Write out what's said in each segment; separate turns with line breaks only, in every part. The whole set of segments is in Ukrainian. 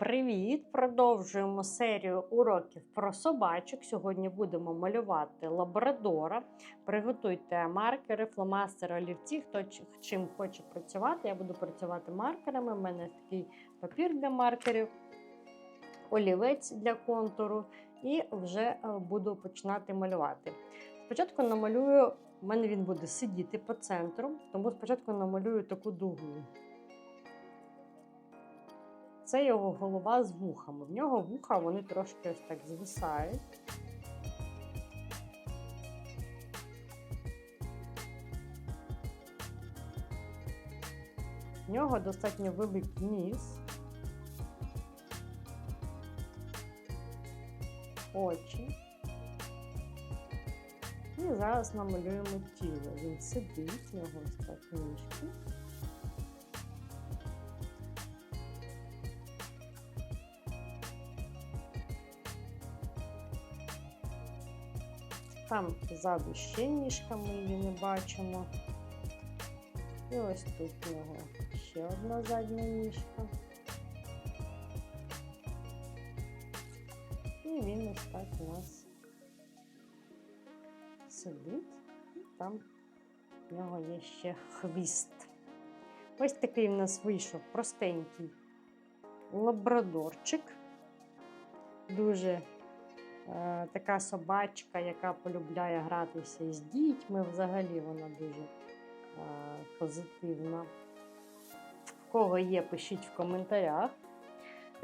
привіт! Продовжуємо серію уроків про собачок. Сьогодні будемо малювати лабрадора. Приготуйте маркери, фломастери, олівці. Хто чим хоче працювати, я буду працювати маркерами. У мене такий папір для маркерів, олівець для контуру, і вже е, буду починати малювати. Спочатку намалюю, у мене він буде сидіти по центру, тому спочатку намалюю таку дугу. Це його голова з вухами. В нього вуха вони трошки ось так звисають. В нього достатньо великий ніс. Очі. І зараз намалюємо тіло. Він сидить, в нього ось так ніжки. Там ззаду ще ніжка, ми її не бачимо. І ось тут у нього ще одна задня ніжка. І він ось так у нас сидить. І там в нього є ще хвіст. Ось такий в нас вийшов простенький лабрадорчик. Дуже така собачка, яка полюбляє гратися із дітьми. Взагалі вона дуже е, позитивна. В кого є, пишіть в коментарях.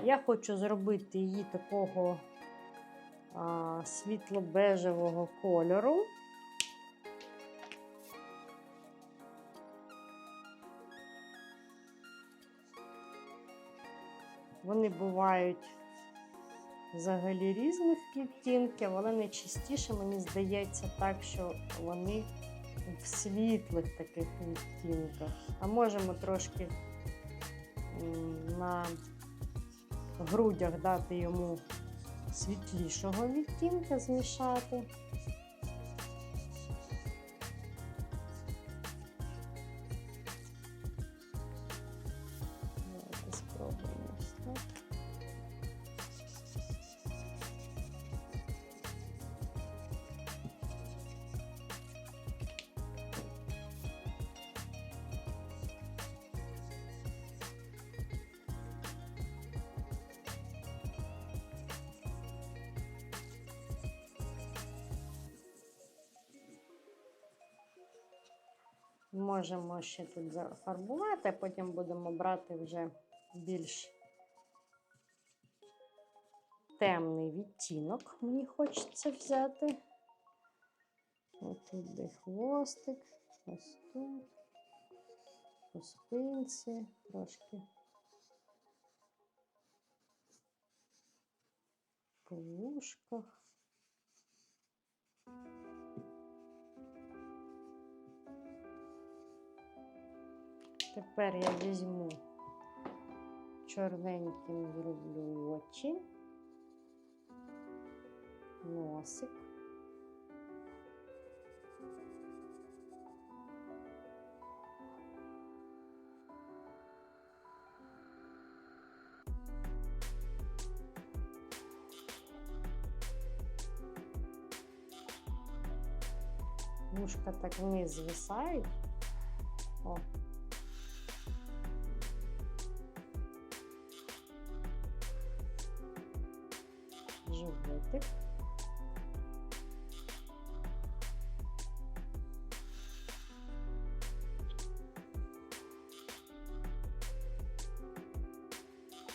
Я хочу зробити її такого світло-бежевого кольору. Вони бувають взагалі різних відтінків, але найчастіше мені здається так, що вони в світлих таких відтінках. А можемо трошки на грудях дати йому світлішого відтінка, змішати. Можемо ще тут зафарбувати, потім будемо брати вже більш темний відтінок. Мені хочеться взяти. Ось тут де хвостик, ось тут, по спинці, трошки по вушках. Тепер я візьму чорненьким зроблю очі, носик. Вушка так вниз звисають. О,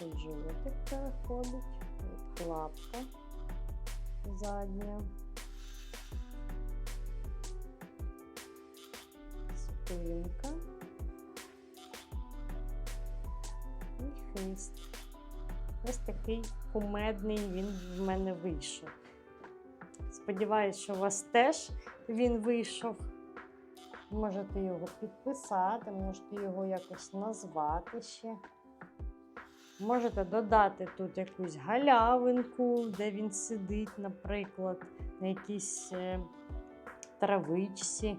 Тут животик переходить, от лапка задня, спинка. І хвіст. Ось такий кумедний він в мене вийшов. Сподіваюсь, що у вас теж він вийшов. Можете його підписати, можете його якось назвати ще. Можете додати тут якусь галявинку, де він сидить, наприклад, на якійсь е, травичці.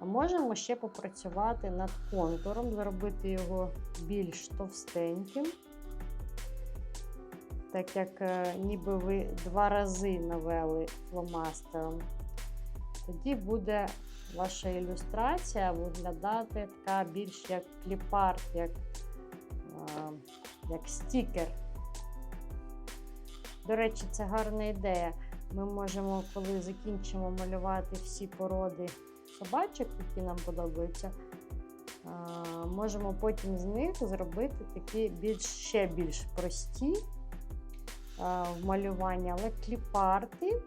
А можемо ще попрацювати над контуром, зробити його більш товстеньким. Так як е, ніби ви два рази навели фломастером. Тоді буде ваша ілюстрація виглядати така більш як кліпарт, як, е, як стікер. До речі, це гарна ідея. Ми можемо, коли закінчимо малювати всі породи собачок, які нам подобаються, можемо потім з них зробити такі більш, ще більш прості в малюванні, але кліпарти,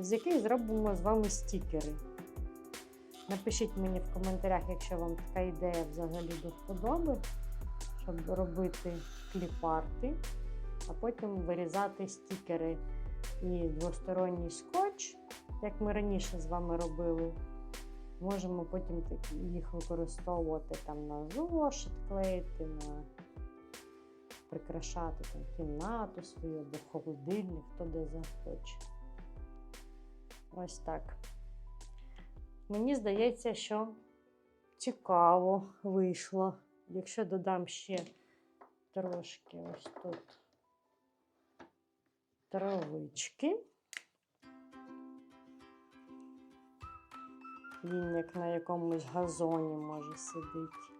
з яких зробимо з вами стікери. Напишіть мені в коментарях, якщо вам така ідея взагалі до вподоби, щоб робити кліпарти, а потім вирізати стікери і двосторонній скотч, як ми раніше з вами робили. Можемо потім їх використовувати там на зошит, клеїти, на прикрашати там, кімнату свою або холодильник, хто де захоче. Ось так. Мені здається, що цікаво вийшло. Якщо додам ще трошки ось тут травички. Він як на якомусь газоні може сидіти.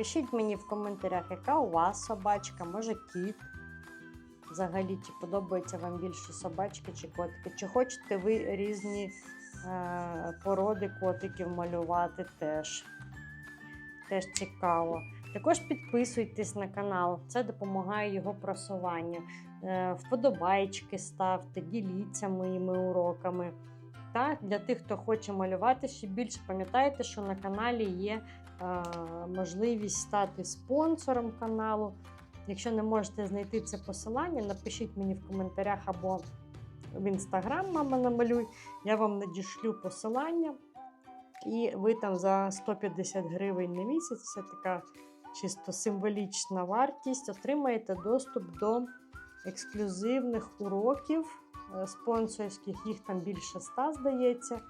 Пишіть мені в коментарях, яка у вас собачка, може кіт. Взагалі, чи подобаються вам більше собачки чи котики? Чи хочете ви різні е, породи котиків малювати теж? Теж цікаво. Також підписуйтесь на канал, це допомагає його просуванню. Е, вподобайки ставте, діліться моїми уроками. Та для тих, хто хоче малювати ще більше, пам'ятайте, що на каналі є можливість стати спонсором каналу. Якщо не можете знайти це посилання, напишіть мені в коментарях або в інстаграм, мама намалюй. Я вам надішлю посилання. І ви там за 150 гривень на місяць, це така чисто символічна вартість, отримаєте доступ до ексклюзивних уроків е, спонсорських, їх там більше ста, здається.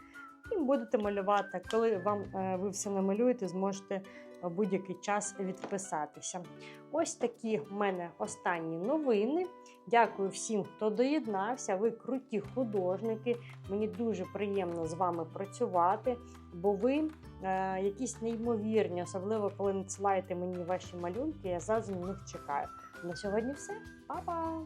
І будете малювати. Коли вам е, ви все намалюєте, зможете в будь-який час відписатися. Ось такі в мене останні новини. Дякую всім, хто доєднався. Ви круті художники. Мені дуже приємно з вами працювати, бо ви е, якісь неймовірні, особливо коли надсилаєте мені ваші малюнки, я завжди на них чекаю. На сьогодні все. Па-па!